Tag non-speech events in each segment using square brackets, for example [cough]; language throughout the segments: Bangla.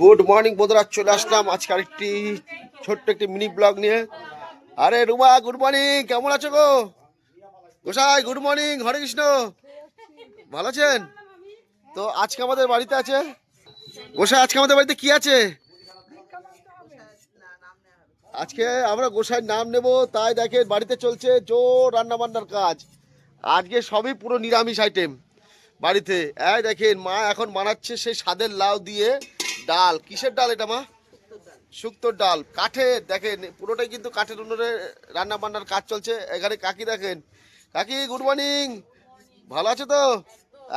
গুড মর্নিং বন্ধুরা, চলে আসলাম আজকে আরেকটি ছোট্ট একটি মিনি ব্লগ নিয়ে। আরে রুমা গুড মর্নিং কেমন আছো গো? Gosai good morning Hare Krishna. ভালো আছেন? তো আজকে আমাদের বাড়িতে আছে। গোসাই, আজকে আমাদের বাড়িতে কি আছে? আজকে আমরা গোসাইয়ের নাম নেব, তাই দেখেন বাড়িতে চলছে জোর রান্না বান্নার কাজ। আজকে সবই পুরো নিরামিষ আইটেম বাড়িতে। এই দেখেন, মা এখন বানাচ্ছে সেই স্বাদের লাউ দিয়ে ডাল, কিসের ডাল এটা মা? শুক্তোর ডাল। কাঠের দেখেন, পুরোটাই কিন্তু কাঠের উনুনে রান্না বান্নার কাজ চলছে। এখানে কাকি দেখেন। কাকি গুড মর্নিং ভালো আছে তো?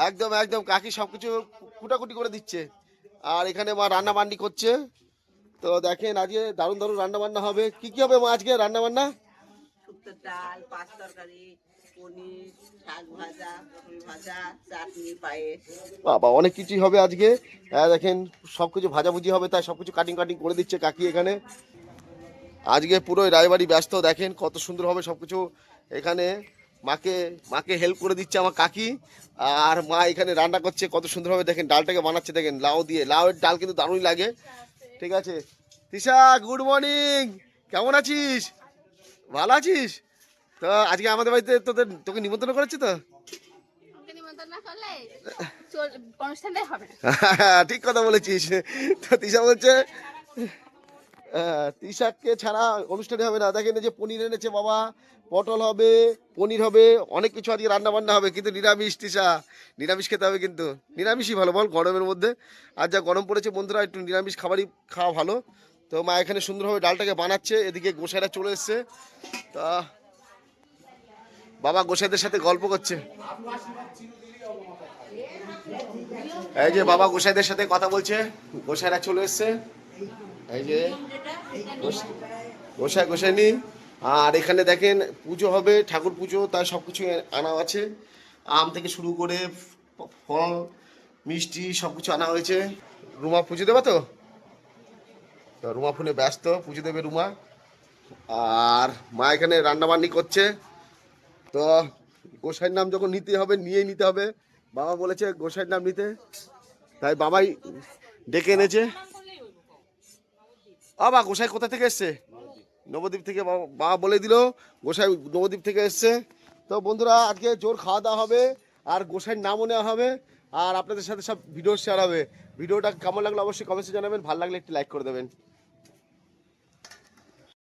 একদম একদম, কাকি সব কিছু কুটাকুটি করে দিচ্ছে। আর এখানে মা রান্না বান্নি করছে। তো দেখেন, আজকে দারুণ দারুণ রান্না বান্না হবে। কি কি হবে মা আজকে রান্না বান্না শুক্তোর ডাল, পাঁচ তরকারি, পনির, শাক ভাজা পটল ভাজা, চাটনি, পায়েস। বাবা, অনেক কিছুই হবে আজকে। হ্যাঁ দেখেন সব কিছু ভাজাভুজি হবে, তাই সব কিছু কাটিং কাটিং করে দিচ্ছে কাকি এখানে। আজকে পুরো রায়বাড়ি ব্যস্ত, দেখেন কত সুন্দর হবে সব কিছু এখানে মাকে মাকে হেল্প করে দিচ্ছে আমার কাকি। আর মা এখানে রান্না করছে, কত সুন্দর হবে, দেখেন, ডালটাকে বানাচ্ছে, দেখেন, লাউ দিয়ে। লাউয়ের ডাল কিন্তু দারুণই লাগে। ঠিক আছে? তিশা গুড মর্নিং কেমন আছিস? ভালো আছিস? তো আজকে আমাদের বাড়িতে তোদের তোকে নিমন্ত্রণ করেছি তো? [laughs] ঠিক কথা বলেছিস। তো তিশা বলছে আহ, তিশাকে ছাড়া অনুষ্ঠানে হবে না। দেখেন যে পনির এনেছে বাবা পটল হবে পনির হবে অনেক কিছু আজকে রান্না বান্না হবে কিন্তু নিরামিষ তিশা নিরামিষ খেতে হবে কিন্তু। নিরামিষই ভালো বল গরমের মধ্যে। আর যা গরম পড়েছে বন্ধুরা একটু নিরামিষ খাবারই খাওয়া ভালো। তো মা এখানে সুন্দরভাবে ডালটাকে বানাচ্ছে, এদিকে গোসাইরা চলে এসছে। তা বাবা গোসাইদের সাথে গল্প করছে। এই যে বাবা গোসাইদের সাথে কথা বলছে, গোসাইরা চলে এসছে। এই যে গোস- গোসাই, গোসাইনি। আর এখানে দেখেন পুজো হবে, ঠাকুর পুজো তাই সব কিছু আনা আছে। আম থেকে শুরু করে ফল, মিষ্টি সব কিছু আনা হয়েছে। রুমা পুজো দেবে তো? তো রুমা ফোনে ব্যস্ত, পুজো দেবে রুমা। আর মা এখানে রান্নাবান্নি করছে। তো গোসাইয়ের নাম যখন নিতে হবে, নিয়েই নিতে হবে। বাবা বলেছে গোসাইয়ের নাম নিতে। তাই বাবাই ডেকে এনেছে। বাবা গোসাই কোথা থেকে এসছে? নবদ্বীপ থেকে বাবা- বাবা বলে দিল, গোসাই নবদ্বীপ থেকে এসছে। তো বন্ধুরা, আজকে জোর খাওয়া দাওয়া হবে, আর গোসাইয়ের নামও নেওয়া হবে। আর আপনাদের সাথে সব ভিডিও শেয়ার হবে। ভিডিওটা কেমন লাগল অবশ্যই কমেন্টে জানাবেন, ভালো লাগলে একটি লাইক করে দেবেন।